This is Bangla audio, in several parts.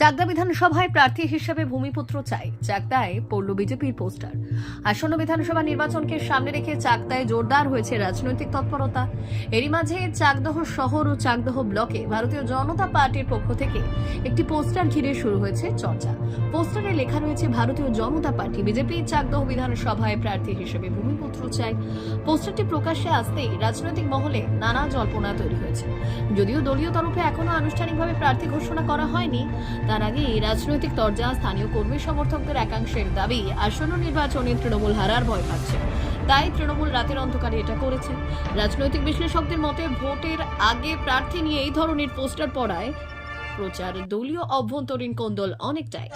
চাকদা বিধানসভায় প্রার্থী হিসেবে ভূমিপুত্র চাই। চাকদায় পড়ল বিজেপির পোস্টার। আসন্ন বিধানসভা নির্বাচনকে সামনে রেখে চাকদায় জোরদার হয়েছে রাজনৈতিক তৎপরতা। এরই মাঝে চাকদহ শহর ও চাকদহ ব্লকে ভারতীয় জনতা পার্টির পক্ষ থেকে একটি পোস্টার ঘিরে শুরু হয়েছে চর্চা। পোস্টারে লেখা রয়েছে, ভারতীয় জনতা পার্টি বিজেপি চাকদহ বিধানসভায় প্রার্থী হিসেবে ভূমিপুত্র চাই। পোস্টারটি প্রকাশ্যে আসতেই রাজনৈতিক মহলে নানা জল্পনা তৈরি হয়েছে। যদিও দলীয় তরফে এখনও আনুষ্ঠানিকভাবে প্রার্থী ঘোষণা করা হয়নি তার আগে এই রাজনৈতিক তরজা স্থানীয় কর্মী সমর্থকদের একাংশের দাবি, আসন্ন নির্বাচনে তৃণমূল হারার ভয় পাচ্ছে। তাই তৃণমূল রাতের অন্ধকারে এটা করেছে। রাজনৈতিক বিশ্লেষকদের মতে, ভোটের আগে প্রার্থী নিয়ে এই ধরনের পোস্টার পড়ায় প্রচার দলীয় অভ্যন্তরীণ কোন্দল অনেকটাই।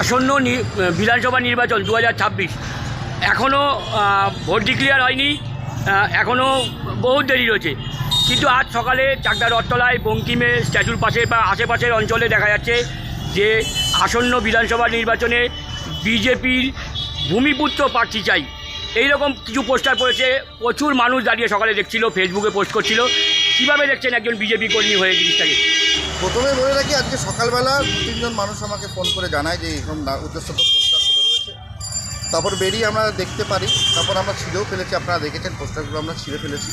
আসন্ন বিধানসভা নির্বাচন দু হাজার ছাব্বিশ। এখনও ভোট ডিক্লিয়ার হয়নি এখনও বহু দেরি রয়েছে। কিন্তু আজ সকালে চাকদা রথতলায় বঙ্কিমে স্ট্যাচুর পাশে বা আশেপাশের অঞ্চলে দেখা যাচ্ছে যে আসন্ন বিধানসভা নির্বাচনে বিজেপির ভূমিপুত্র প্রার্থী চাই। এইরকম কিছু পোস্টার পড়েছে, প্রচুর মানুষ দাঁড়িয়ে সকালে দেখছিল ফেসবুকে পোস্ট করছিল। কীভাবে দেখছেন একজন বিজেপি কর্মী হয়ে জিনিসটাকে? প্রথমে বলে রাখি আজকে সকালবেলা দু তিনজন মানুষ আমাকে ফোন করে জানায় যে এরকম পোস্টার করে রয়েছে। তারপর বেরিয়ে আমরা দেখতে পারি। তারপর আমরা ছিঁড়েও ফেলেছি, আপনারা দেখেছেন, পোস্টারগুলো আমরা ছিঁড়ে ফেলেছি।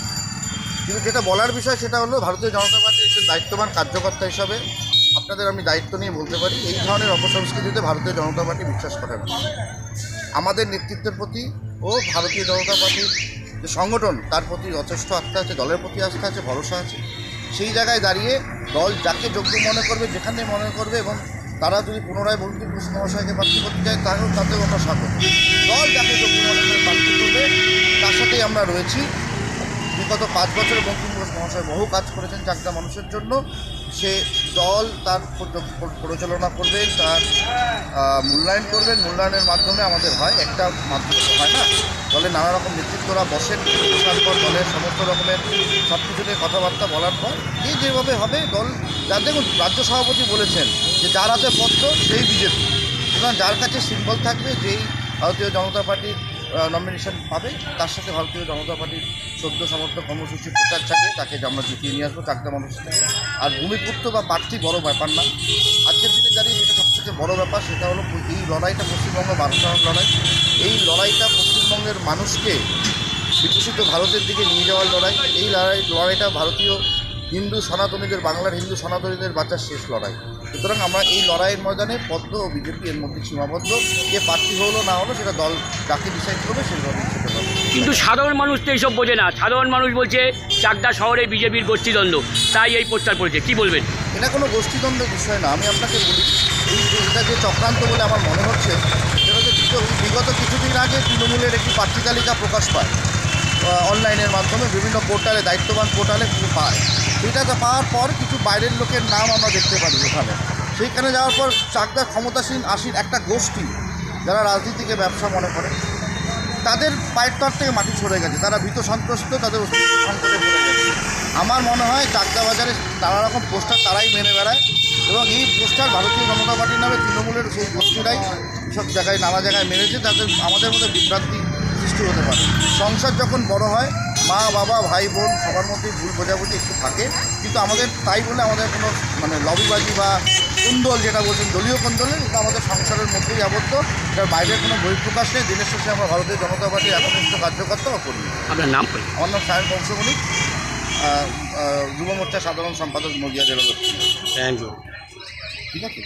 কিন্তু যেটা বলার বিষয় সেটা হলো, ভারতীয় জনতা পার্টির একজন দায়িত্ববান কার্যকর্তা হিসাবে আপনাদের আমি দায়িত্ব নিয়ে বলতে পারি, এই ধরনের অপসংস্কৃতিতে ভারতীয় জনতা পার্টি বিশ্বাস করে না। আমাদের নেতৃত্বের প্রতি ও ভারতীয় জনতা পার্টির যে সংগঠন, তার প্রতি যথেষ্ট আস্থা আছে, দলের প্রতি আস্থা আছে, ভরসা আছে। সেই জায়গায় দাঁড়িয়ে দল যাকে যোগ্য মনে করবে, যেখানে মনে করবে এবং তারা যদি পুনরায় বন্ধু কৃষ্ণ মহাশয়কে প্রার্থী করতে চায় তাহলেও তাতেও আমরা স্বাগত। দল যাকে যোগ্য মনে করে প্রার্থী করবে, তার সাথেই আমরা রয়েছি। বিগত পাঁচ বছরে বঙ্কিম ঘোষ মহাশয় বহু কাজ করেছেন চাকদা মানুষের জন্য। সে দল তার পরিচালনা করবেন, তার মূল্যায়ন করবেন। মূল্যায়নের মাধ্যমে আমাদের হয়, একটা মাধ্যমে হয় না। দলের নানা রকম নেতৃত্বরা বসেন বসার পর দলের সমস্ত রকমের সব কিছু নিয়ে কথাবার্তা বলার পর যে যেভাবে হবে দল যার দেখুন, রাজ্য সভাপতি বলেছেন যে যার হাতে পত্র, সেই বিজেপি। সুতরাং যার কাছে সিম্বল থাকবে, যেই ভারতীয় জনতা পার্টির নমিনেশন পাবে, তার সাথে ভারতীয় জনতা পার্টির সদ্য সমর্থক কর্মসূচি প্রচার চালিয়ে তাকে আমরা জিতিয়ে নিয়ে আসব চাকদা মানুষ থেকে আর ভূমিপুত্র বা প্রার্থী বড় ব্যাপার না। আজকের দিনে দাঁড়িয়ে যেটা সবথেকে বড় ব্যাপার, সেটা হলো এই লড়াইটা পশ্চিমবঙ্গ ভারত লড়াই। এই লড়াইটা পশ্চিমবঙ্গের মানুষকে বিকশিত ভারতের দিকে নিয়ে যাওয়ার লড়াই। এই লড়াই লড়াইটা ভারতীয় হিন্দু সনাতনীদের, বাংলার হিন্দু সনাতনীদের বাঁচার শেষ লড়াই। সুতরাং আমরা এই লড়াইয়ের ময়দানে পদ্ম ও বিজেপি এর মধ্যে সীমাবদ্ধ। যে প্রার্থী হলো না হলো সেটা দল যাকে ডিসাইড করবে সেটা হবে। কিন্তু সাধারণ মানুষ তো এইসব বোঝে না। সাধারণ মানুষ বলছে চাকদা শহরে বিজেপির গোষ্ঠীদ্বন্দ্ব। তাই এই পোস্টার করেছে কি বলবেন? এটা কোনো গোষ্ঠীদ্বন্দ্বের বিষয় না। আমি আপনাকে বলি এটা যে চক্রান্ত বলে আমার মনে হচ্ছে সেটা হচ্ছে বিগত কিছুদিন আগে তৃণমূলের একটি প্রার্থী তালিকা প্রকাশ পায়। অনলাইনের মাধ্যমে বিভিন্ন পোর্টালে, দায়িত্ববান পোর্টালে পায়। সেইটাতে পাওয়ার পর কিছু বাইরের লোকের নাম আমরা দেখতে পারি ওখানে সেইখানে যাওয়ার পর চাকদার ক্ষমতাসীন আশির একটা গোষ্ঠী, যারা রাজনীতিকে ব্যবসা মনে করে, তাদের পায়ের তর থেকে মাটি সরে গেছে। তারা ভীত সন্ত্রস্ত, তাদের সংকটে পড়ে গেছে। আমার মনে হয় চাকদা বাজারে নানা রকম পোস্টার তারাই মেনে বেড়ায় এবং এই পোস্টার ভারতীয় জনতা পার্টির নামে তৃণমূলের সেই গোষ্ঠীরাই সব জায়গায়, নানা জায়গায় মেরেছে। তাদের আমাদের মধ্যে বিভ্রান্তি সৃষ্টি হতে পারে। সংসার যখন বড় হয় মা বাবা ভাই বোন সবার মধ্যে ভুল বোঝাবুঝি একটু থাকে। কিন্তু আমাদের তাই বলে আমাদের কোনো মানে লবিবাজি বা কুন্দল যেটা বলছেন দলীয় কুন্দলে এটা আমাদের সংসারের মধ্যেই আবদ্ধ। এটার বাইরে কোনো বহিঃপ্রকাশ নেই। দিনের শেষে আমরা ভারতীয় জনতা পার্টি একনিষ্ঠ কার্যকর্তা ও কর্মী। আপনার নাম। আমার নাম সায়ন বংশমণি। যুব মোর্চা সাধারণ সম্পাদক নদিয়া জেলা দক্ষিণ। Thank you. ঠিক আছে?